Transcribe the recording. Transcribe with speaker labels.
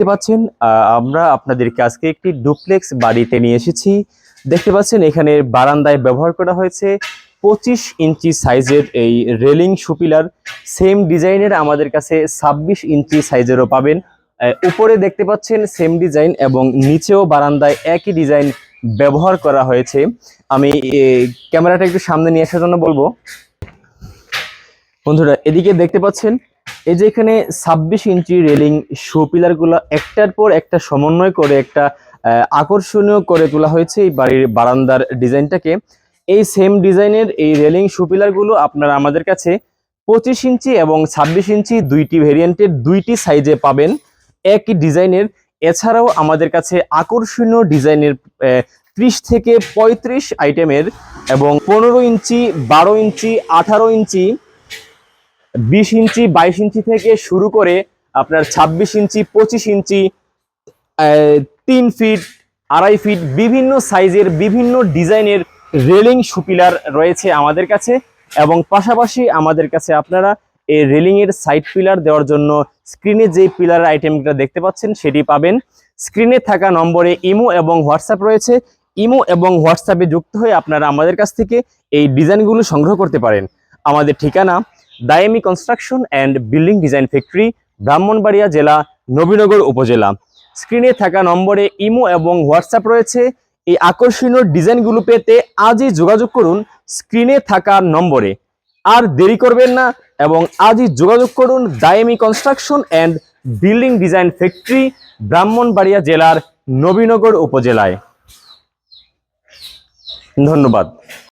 Speaker 1: দেখতে পাচ্ছেন আমরা আপনাদেরকে আজকে একটি ডুপ্লেক্স বাড়িতে নিয়ে এসেছি। দেখতে পাচ্ছেন, এখানে বারান্দায় ব্যবহার করা হয়েছে। পঁচিশ ইঞ্চি সাইজের এই রেলিং সুপিলার, সেম ডিজাইনের আমাদের কাছে ছাব্বিশ ইঞ্চি সাইজেরও পাবেন। উপরে দেখতে পাচ্ছেন, সেম ডিজাইন এবং নিচেও বারান্দায় একই ডিজাইন ব্যবহার করা হয়েছে। আমি ক্যামেরাটা একটু সামনে নিয়ে আসার জন্য বলব। বন্ধুরা, এদিকে দেখতে পাচ্ছেন এই যে এখানে ছাব্বিশ ইঞ্চি রেলিং শো একটার পর একটা সমন্বয় করে, একটা আকর্ষণীয় করে তোলা হয়েছে এই বাড়ির বারান্দার ডিজাইনটাকে। এই সেম ডিজাইনের এই রেলিং শো পিলারগুলো আপনারা আমাদের কাছে পঁচিশ ইঞ্চি এবং ছাব্বিশ ইঞ্চি দুইটি ভেরিয়েন্টের দুইটি সাইজে পাবেন একই ডিজাইনের। এছাড়াও আমাদের কাছে আকর্ষণীয় ডিজাইনের ত্রিশ থেকে পঁয়ত্রিশ আইটেমের এবং পনেরো ইঞ্চি, বারো ইঞ্চি, আঠারো ইঞ্চি বিশ ইঞ্চি, বাইশ ইঞ্চি থেকে শুরু করে আপনার ছাব্বিশ ইঞ্চি, পঁচিশ ইঞ্চি তিন ফিট, আড়াই ফিট বিভিন্ন সাইজের, বিভিন্ন ডিজাইনের রেলিং সুপিলার রয়েছে আমাদের কাছে এবং পাশাপাশি আমাদের কাছে আপনারা এই রেলিং এর সাইড পিলার দেওয়ার জন্য স্ক্রিনে যে পিলার আইটেমটা দেখতে পাচ্ছেন সেটি পাবেন। স্ক্রিনে থাকা নম্বরে ইমো এবং হোয়াটসঅ্যাপ রয়েছে। ইমো এবং হোয়াটসঅ্যাপে যুক্ত হয়ে আপনারা আমাদের কাছ থেকে এই ডিজাইনগুলো সংগ্রহ করতে পারেন। আমাদের ঠিকানা Dayemi construction and building design factory Brahmanbaria জেলা, নবীনগর উপজেলা। স্ক্রিনে থাকা নম্বরে ইমো এবং হোয়াটসঅ্যাপ রয়েছে। এই আকর্ষণীয় ডিজাইনগুলো পেতে আজই যোগাযোগ করুন স্ক্রিনে থাকা নম্বরে। আর দেরি করবেন না এবং আজই যোগাযোগ করুন Dayemi construction and building design factory Brahmanbaria জেলার নবীনগর উপজেলায়। ধন্যবাদ।